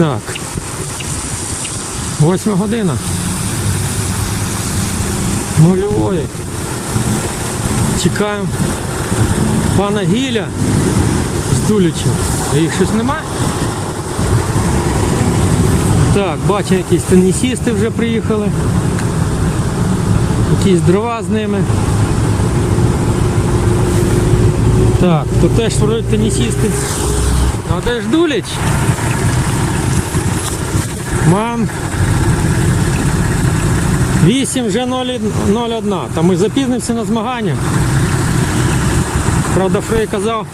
Так. Восьма година. Нульової. Чекаємо пана Гіля з Дулічем. А Їх щось немає? Так, бачу, якісь тенісісти вже приїхали. Якісь дрова з ними. Так, тут теж тенісісти. А де ж Дуліч? Ман. 8 вже 0,1. Та ми запізнимося на змагання. Правда, Фрей казав,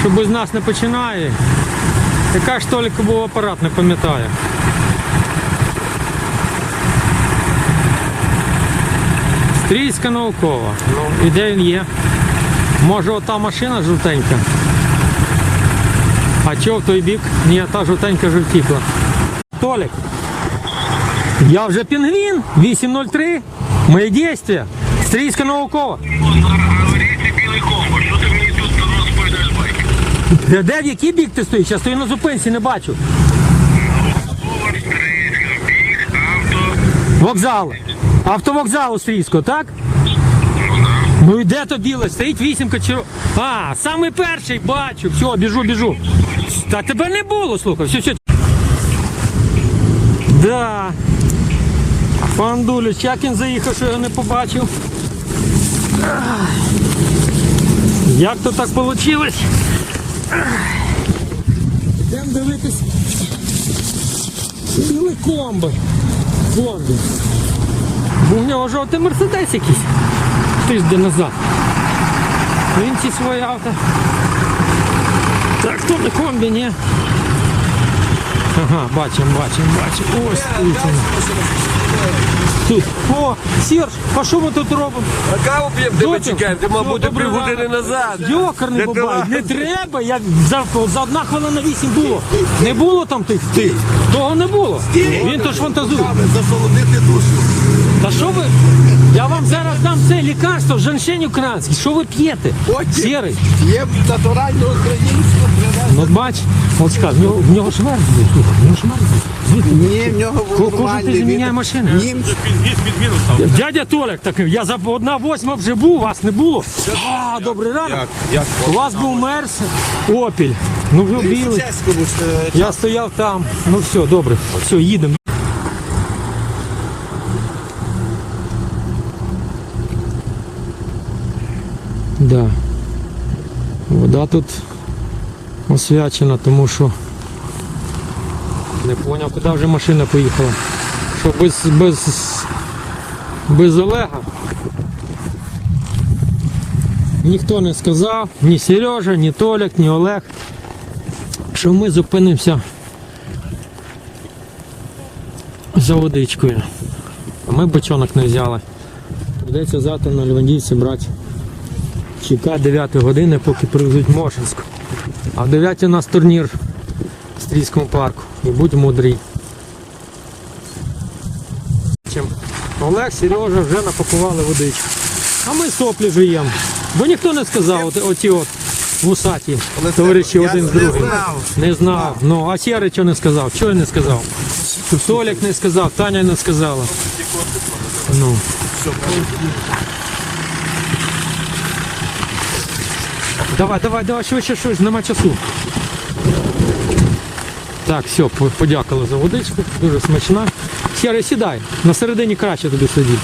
що без нас не починає. Яка ж тільки був апарат, не пам'ятаю. Стрійська наукова. Ну, і де він є? Може ота машина жовтенька? А чого в той бік? Ні, та жовтенька вже втікла. Толік. Я вже пінгвін. 803. Мої дійства. Стрійська наукова. Де, де в який бік ти стоїш? Я стою на зупинці, не бачу. Вокзал. Автовокзал у Стрійського, так? Ну і де то біле? Стоїть вісімка чи. А, саме перший бачу. Все, біжу, біжу. Та тебе не було, слухай, все, все. Да. Пан Дуліч, як він заїхав, що я його не побачив. Як то так вийшло? Йдемо дивитись. Білий комби. Комби. Був в нього жовтий мерседес якийсь тиждень назад. Він ці свої авто. Так, то не комбі, ні. Ага, бачимо, бачимо, бачимо. Ось тут. Тут. О, Серж, а що ми тут робимо? А каву п'ємо, тебе Доця, чекаємо, ти мав все, бути добрий півгодини ранок. назад. Йокарний Не бабай, не треба, як за, за одна хвилина на вісім було. Не було там тих тих. Того не було. Він то ж фантазує. Засолодити душу. Та що ви? Я вам зараз дам це лікарство, женшень український. Що ви п'єте? Потім. Сірий. Є натурально українську привезли. Ну от бач, от сказ, в нього, в нього шмер був, слухай, в нього шмер був. Ні, в нього був кожен тиждень міняє машини. Німець. Дядя Толік такий, я за одна восьма вже був, вас не було. А, добрий ранок. У вас був Мерс, Опіль. Ну ви білий. Е, Я стояв там. Ну все, добре. Все, їдемо. Да. Вода тут освячена, тому що не поняв, куди вже машина поїхала. Що без, без, без Олега ніхто не сказав, ні Сережа, ні Толік, ні Олег, що ми зупинимося за водичкою. А ми бочонок не взяли. Придеться завтра на Львандівці брати. Чекати 9 години, поки привезуть Мошинську. А в 9 у нас турнір в Стрійському парку. І будь мудрий. Олег, Сережа вже напакували водичку. А ми соплі жуємо. Бо ніхто не сказав, от, оті от вусаті товариші один з не другим. Не знав. Ну, а Сєрий чого не сказав? Чого не сказав? Толік не сказав, Таня не сказала. Ну. Давай, давай, давай, швидше, швидше, нема часу. Так, все, по- подякували за водичку, дуже смачна. Сірий, сідай, на середині краще тобі сидіти.